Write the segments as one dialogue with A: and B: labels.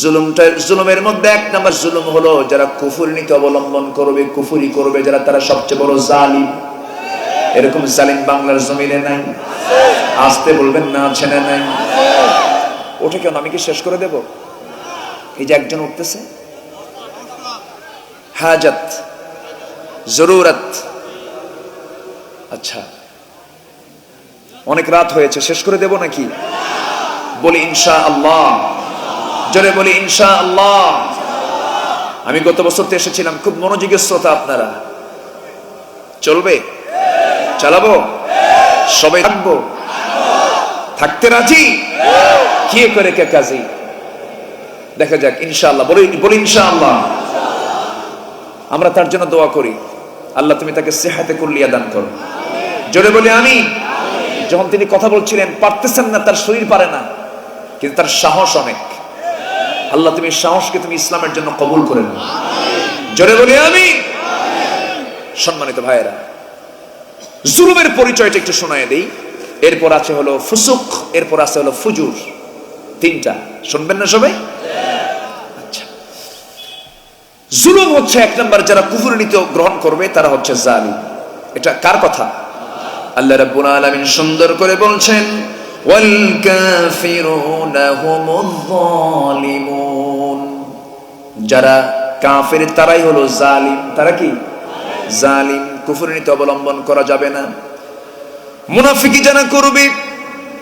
A: জুলুমটা, জুলুমের মধ্যে এক নাম্বার জুলুম হলো যারা নীতি অবলম্বন করবে, কুফুরি করবে, যারা তারা সবচেয়ে বড় জালিম। এরকম জালিম বাংলার জমিনে নাই। আসতে বলবেন না আছে না নাই কেন, আমি কি শেষ করে দেব? এই যে একজন উঠতেছে। হাজাত, জরুরত। আচ্ছা। অনেক রাত হয়েছে, শেষ করে দেব নাকি? বলি ইনশা আল্লাহ জোরে বলি ইনশা আল্লাহ আমি গত বছর তো এসেছিলাম, খুব মনোযোগের শ্রোতা আপনারা। চলবে? চালাবো? সবাই থাকব? থাকতে রাজি? কে করে কে কাজী? দেখা যাক, ইনশাআল্লাহ। বলি বলি ইনশাআল্লাহ। আমরা তার জন্য দোয়া করি। আল্লাহ তুমি তাকে সেহাতে কুল্লিয়া দান করো। জোরে বলি আমি যখন তিনি কথা বলছিলেন, পারতেছেন না, তার শরীর পারে না। কিন্তু তার সাহস অনেক। আল্লাহ তুমি সাহসকে তুমি ইসলামের জন্য কবুল করে নাও। জোরে বলি আমি সম্মানিত ভাইয়েরা, জুলুমের পরিচয়টা একটু শোনায় দেই। এরপর আছে হলো ফুসুক, এরপর আছে হলো ফুজুর। তিনটা। শুনবেন না সবাই? আচ্ছা। জুলুম হচ্ছে এক নম্বর, যারা কুফুর নীতি গ্রহণ করবে, তারা হচ্ছে জালিম। এটা কার কথা? আল্লাহ রাব্বুল আলামিন সুন্দর করে বলছেন যারা কাফের, তারাই হলো জালিম। তারা কি? জালিম। কুফুর নীতি অবলম্বন করা যাবে না। মুনাফিকি যারা করবে,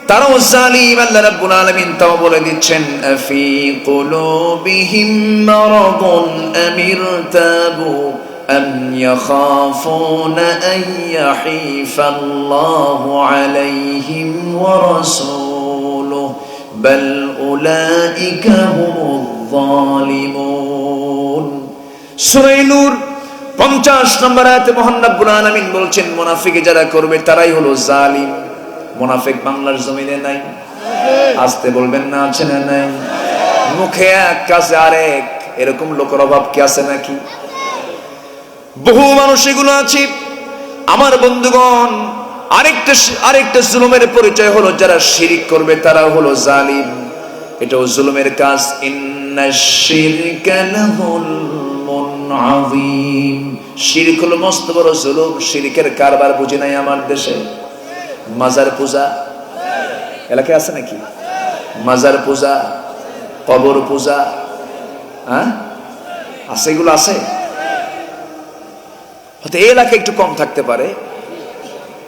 A: তারাও জালিম। আল্লাহ রাব্বুল আলামিন তাও বলে দিচ্ছেন, আফি কুলুবিহিম মারাদুন আমিরতাবু أم يخافون أن يحيف الله عليهم ورسوله بل أولئك هم الظالمون سورة نور পঞ্চাশ নম্বর আয়াতে মোহান রব্বুল আলামিন বলছেন মুনাফিকে যারা করবে তারাই হলো জালিম মুনাফিক বাংলার জমিনে নাই আসতে বলবেন না আছে না নাই মুখে এক কাছে আরেক এরকম লোকের অভাব কি আছে নাকি বহু মানুষ এগুলো আছে। আমার বন্ধুগণ, আরেকটা আরেকটা জুলুমের পরিচয় হলো, যারা শিরিক করবে তারা হলো জালিম। এটাও জুলুমের কাজ। শিরক হলো মস্ত বড় জুলুম। শিরকের কারবার বুঝি নাই আমার দেশে? মাজার পূজা? এলাকায় আছে নাকি? মাজার পূজা? কবর পূজা? হ্যাঁ? আছে, এগুলো আছে? হয়তো এই এলাকায় একটু কম থাকতে পারে।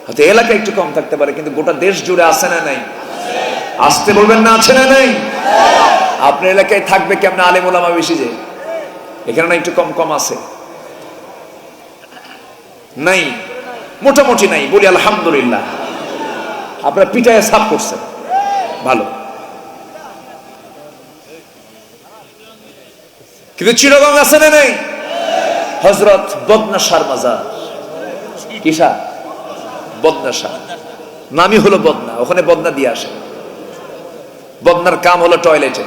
A: হয়তো এই এলাকায় একটু কম থাকতে পারে, কিন্তু গোটা দেশ জুড়ে আছে না নাই? আসতে বলবেন না, আছে না নাই? আপনার এলাকায় থাকবে কেমন আলেম ওলামা বেশি যে? এখানে না একটু কম কম আছে। নাই, মোটামুটি নাই, বলি আলহামদুলিল্লাহ। আপনারা পিটায় সাফ করছেন। ভালো। কিন্তু চিরগং আছে না নাই? হজরত বদনাশার মাজার কিসা বদনাশা নামই হলো বদনা, ওখানে বদনা দিয়ে আসে। বদনার কাম হলো টয়লেটে।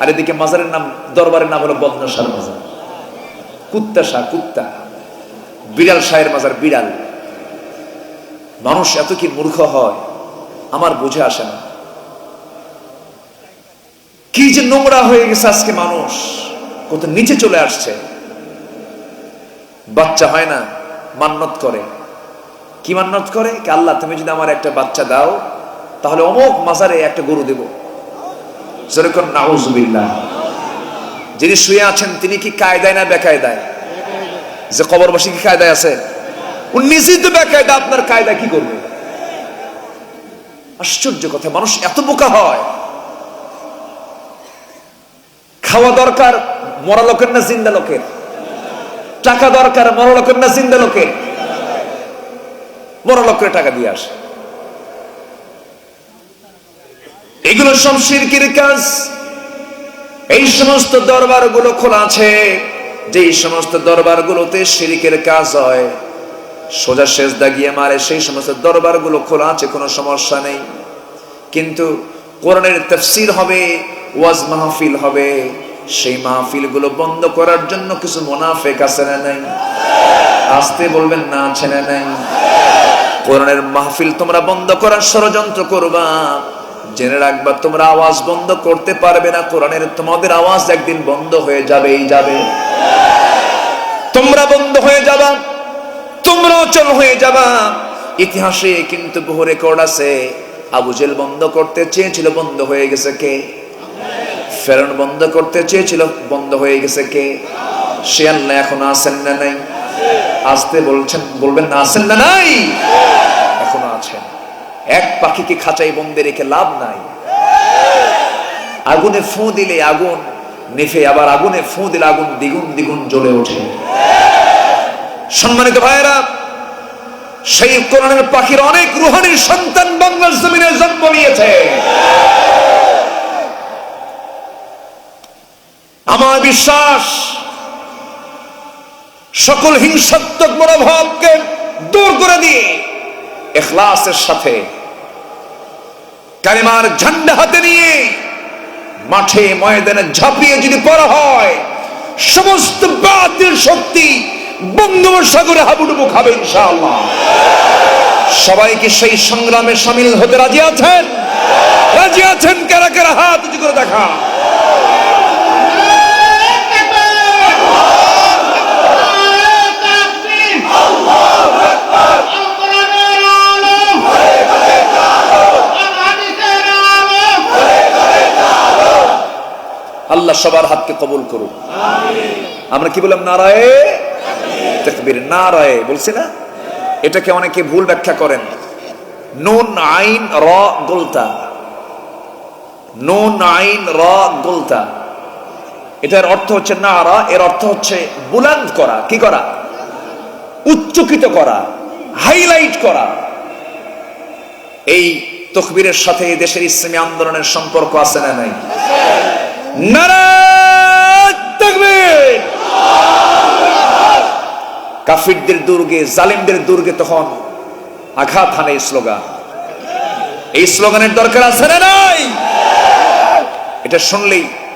A: আর এদিকে মাজারের নাম, দরবারের নাম হলো বদনাশার মাজার কুত্তা শাহ, কুত্তা। বিড়াল শাহের মাজার বিড়াল। মানুষ এত কি মূর্খ হয়, আমার বুঝে আসে না। কি যে নোংরা হয়ে গেছে আজকে মানুষ, কত নিচে চলে আসছে। বাচ্চা হয় না, মান্নত করে। কি মান্নত করে? কি আল্লাহ, তুমি যদি আমার একটা বাচ্চা দাও, তাহলে অমুক মাজারে একটা গরু দেব। যেরকম নাউজুবিল্লাহ। যিনি শুয়ে আছেন, তিনি কি কায়দায় না বেকায়দায়? যে কবরবাসী কি কায়দায় আছে? উনি তো বেকায়দা, আপনার কায়দা কি করবে? আশ্চর্য কথা, মানুষ এত বোকা হয়। খাওয়া দরকার, মরা লোকের না জিন্দা লোকের? টাকা দরকার মরা লোকের না জিন্দা লোকের মরা লোকের টাকা দিয়ে আসে। এগুলো সব শিরকির কাজ। এই সমস্ত দরবারগুলো খোলা আছে। যে সমস্ত দরবার গুলোতে শিরিকের কাজ হয়, সোজা শেষ দাগিয়ে মারে, সেই সমস্ত দরবারগুলো খোলা আছে, কোনো সমস্যা নেই। কিন্তু কোরআনের তফসির হবে, ওয়াজ মাহফিল হবে। সেই মাহফিলগুলো বন্ধ করার জন্য কিছু মোনাফেক আছে না নাই? আসতে বলবেন না আছে না নাই? কোরআনের মাহফিল তোমরা বন্ধ করার ষড়যন্ত্র করবা। জেনে রাখবা, তোমরা আওয়াজ বন্ধ করতে পারবে না। কোরআনের তোমাদের আওয়াজ একদিন বন্ধ হয়ে যাবেই যাবে। তোমরা বন্ধ হয়ে যাবা তোমরা অচল হয়ে যাবা। ইতিহাসে কিন্তু বহু রেকর্ড আছে। আবু জেল বন্ধ করতে চেয়েছিল, বন্ধ হয়ে গেছে কে? ফেরন বন্ধ করতে চেয়েছিল, বন্ধ হয়ে গেছে কে? সে আল্লাহ এখন আছেন না নাই? আসতে বলছেন, বলবেন না, আছেন না নাই? এখনও আছেন। এক পাখিকে খাঁচাই বন্দে রেখে লাভ নাই। আগুনে ফু দিলে আগুন, নেফে আবার আগুনে ফু দিলে আগুন দ্বিগুণ দ্বিগুণ জ্বলে ওঠে। সম্মানিত ভাইয়েরা, সেই কোরআনের পাখির অনেক রুহানির সন্তান বাংলার জমিনে জন্ম নিয়েছে। আমার বিশ্বাস, সকল হিংসাত্মক মনোভাবকে দূর করে দিয়ে এখলাসের সাথে কালিমার ঝান্ডা হাতে নিয়ে মাঠে ময়দানে ঝাঁপিয়ে যদি পড়া হয়, সমস্ত বাতিল শক্তি বঙ্গোপসাগরে হাবুডুবু খাবে ইনশাআল্লাহ। সবাইকে সেই সংগ্রামে সামিল হতে রাজি আছেন? রাজি আছেন? কারা কারা হাত উঁচু করে দেখা আল্লাহ সবার হাতকে কবুল করুন আমরা কি বললাম, নারায়ে? তাকবীর, নারায়ে। বলছি না? এটাকে অনেকে ভুল ব্যাখ্যা করেন। নুন, আইন, র, গোলতা। নুন, আইন, র, গোলতা। এটার অর্থ হচ্ছে নারা, এর অর্থ হচ্ছে বুলান্দ করা। কি করা? উচ্চকিত করা, হাইলাইট করা। এই তকবীরের সাথে দেশের ইসলামী আন্দোলনের সম্পর্ক আছে না নাই? কাফিরদের দুর্গে, জালিমদের দুর্গে তখন আঘাত হানে স্লোগান। এই স্লোগানের দরকার আছে না নাই? এটা শুনলেই